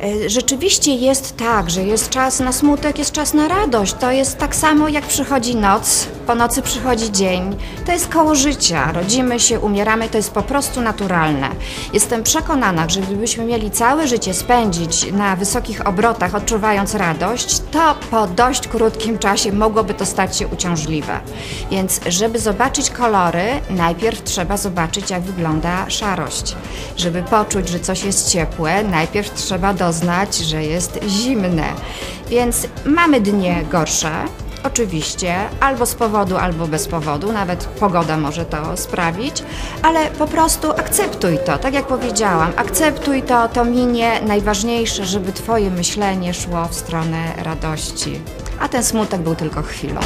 E, Rzeczywiście jest tak, że jest czas na smutek, jest czas na radość. To jest tak samo jak przychodzi noc, po nocy przychodzi dzień. To jest koło życia. Rodzimy się, umieramy, to jest po prostu naturalne. Jestem przekonana, że gdybyśmy mieli całe życie spędzić na wysokich obrotach, odczuwając radość, to po dość krótkim czasie mogłoby to stać się uciążliwe. Więc, żeby zobaczyć kolory, najpierw trzeba zobaczyć, jak wygląda szarość. Żeby poczuć, że coś jest ciepłe, najpierw trzeba że jest zimne. Więc mamy dnie gorsze, Oczywiście, albo z powodu, albo bez powodu, nawet pogoda może to sprawić, ale po prostu akceptuj to, tak jak powiedziałam, akceptuj to, to minie. Najważniejsze, żeby Twoje myślenie szło w stronę radości, a ten smutek był tylko chwilą.